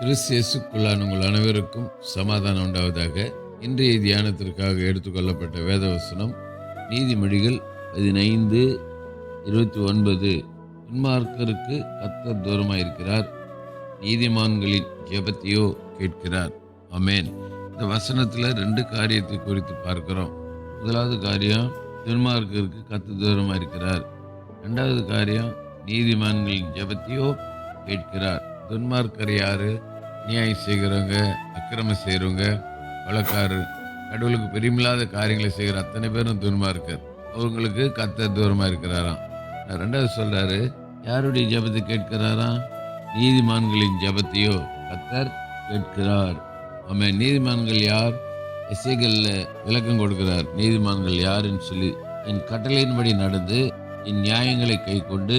கிறிஸ்தியேசுக்குள்ளான உங்கள் அனைவருக்கும் சமாதானம் உண்டாவதாக. இன்றைய தியானத்திற்காக எடுத்துக்கொள்ளப்பட்ட வேதவசனம் நீதிமொழிகள் பதினைந்து இருபத்தி ஒன்பது துன்மார்க்கருக்கு கத்தர் தூரமாயிருக்கிறார். நீதிமான்களின் ஜெபத்தையோ கேட்கிறார். அமேன் இந்த வசனத்தில் ரெண்டு காரியத்தை குறித்து பார்க்கிறோம். முதலாவது காரியம் துன்மார்க்கருக்கு கத்து தூரமாக இருக்கிறார் ரெண்டாவது காரியம் நீதிமான்களின் ஜெபத்தையோ கேட்கிறார். துன்மார்க்கர் யார் நியாயம் செய்கிறவங்க அக்கிரமம் செய்கிறவங்க கொலைக்காரர் கடவுளுக்கு பெரியமில்லாத காரியங்களை செய்கிற அத்தனை பேரும் துன்மார்க்கர். அவங்களுக்கு கத்த தூரமாக இருக்கிறாராம். ரெண்டாவது சொல்கிறாரு யாருடைய ஜபத்தை கேட்கிறாராம்? நீதிமான்களின் ஜெபத்தையோ கத்தர் கேட்கிறார். ஆமாம் நீதிமான்கள் யார்? இசைகளில் விளக்கம் கொடுக்கிறார். நீதிமான்கள் யாருன்னு சொல்லி என் கட்டளையின்படி நடந்து என் நியாயங்களை கை கொண்டு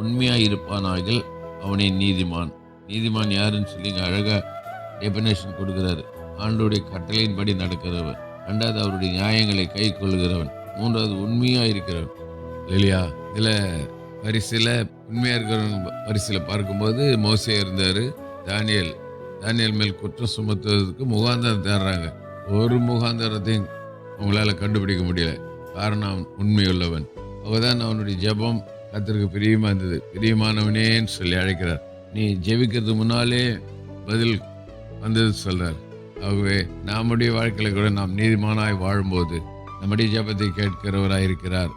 உண்மையாக இருப்பானார்கள் அவனே நீதிமான். நீதிமான் யாருன்னு சொல்லி இங்கே அழகாக டெபினேஷன் கொடுக்குறாரு. ஆண்டோடைய கட்டளையின்படி நடக்கிறவன் ரெண்டாவது அவருடைய நியாயங்களை கை கொள்கிறவன் மூன்றாவது உண்மையாக இருக்கிறவன். இல்லையா? இதில் பரிசுல உண்மையாக இருக்கிறவங்க பரிசுல பார்க்கும்போது மோசே இருந்தார். தானியல். தானியல் மேல் குற்றம் சுமத்துவதற்கு முகாந்தரம் தேடுறாங்க. ஒரு முகாந்தரத்தையும் அவங்களால கண்டுபிடிக்க முடியல. காரணம் உண்மையுள்ளவன். அவதான் அவனுடைய ஜெபம் கத்திற்கு பிரியமாக இருந்தது. பிரியமானவனேன்னு சொல்லி அழைக்கிறார். நீ ஜெபிக்கிறதுக்கு முன்னாலே பதில் வந்தது சொல்கிறார் ஆகவே நம்முடைய வாழ்க்கையில் கூட நாம் நீதிமானாய் வாழும்போது நம்முடைய ஜெபத்தை கேட்கிறவராக இருக்கிறார்.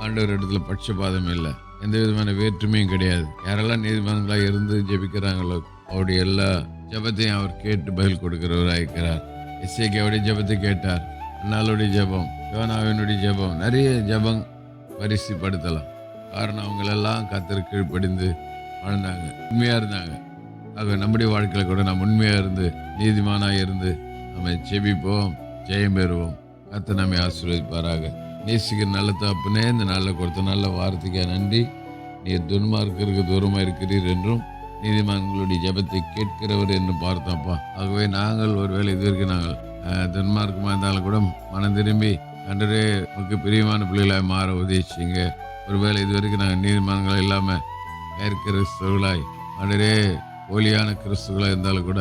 ஆண்டவர் இடத்துல பட்சபாதம் இல்லை. எந்த விதமான வேற்றுமையும் கிடையாது. யாரெல்லாம் நீதிமன்றங்களாக இருந்து ஜெபிக்கிறாங்களோ அவருடைய எல்லா ஜெபத்தையும் அவர் கேட்டு பதில் கொடுக்கிறவராக இருக்கிறார். எஸ்ஏகேவுடைய ஜெபத்தை கேட்டார். அண்ணாளுடைய ஜெபம் யோனாவினுடைய ஜெபம் நிறைய ஜெபம் வரிசைப்படுத்தலாம் காரணம் அவங்களெல்லாம் கத்திர கீழ்ப்படிந்து வாழ்ந்தாங்க. உண்மையாக இருந்தாங்க. ஆக நம்முடைய வாழ்க்கையில் கூட நாம் உண்மையாக இருந்து நீதிமானாக இருந்து நம்ம செபிப்போம் ஜெயம் பெறுவோம். கத்த நம்மை ஆசீர்வதிப்பாராக. நேசிக்கிற நல்ல தப்புனே இந்த நல்ல கொடுத்த நல்ல வார்த்தைக்காக நன்றி. நீர் துன்மார்க்கருக்கு தூரமாக இருக்கிறீர் என்றும் நீதிமன்றங்களுடைய ஜெபத்தை கேட்கிறவர் என்று பார்த்தோம்ப்பா. ஆகவே நாங்கள் ஒருவேளை இது வரைக்கும் நாங்கள் துன்மார்க்கமாக இருந்தாலும் கூட மனம் திரும்பி அன்றரே நமக்கு பிரியமான பிள்ளைகளாக மாற உதவிச்சிங்க. ஒருவேளை இது வரைக்கும் நாங்கள் நீதிமன்றங்கள் இல்லாமல் கிறிஸ்துவர்களாய் அடரே போலியான கிறிஸ்துகளாக இருந்தாலும் கூட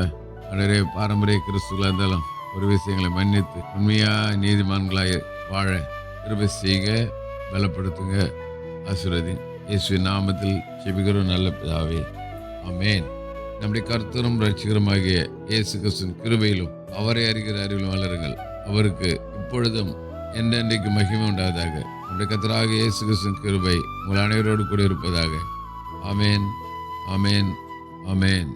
அடரே பாரம்பரிய கிறிஸ்துகளாக இருந்தாலும் ஒரு விஷயங்களை மன்னித்து உண்மையாக நீதிமான்களாய் வாழ கிருபை செய்யுங்க பலப்படுத்துங்க. ஆசீர்வதி இயேசு நாமத்தில் செபிக்கிறோம் நல்ல பிதாவே. ஆமென். நம்முடைய கர்த்தரும் ரட்சிகரமாகிய இயேசு கிறிஸ்துவின் கிருபையிலும் அவரை அறிகிற அறிவிலும் வளருங்கள். அவருக்கு இப்பொழுதும் என்றென்றைக்கு மகிமை உண்டாவதாக. நம்முடைய கத்தராக இயேசு கிறிஸ்துவின் கிருபை உங்கள் அனைவரோடு கூட இருப்பதாக. அமேன் அமேன் அமேன்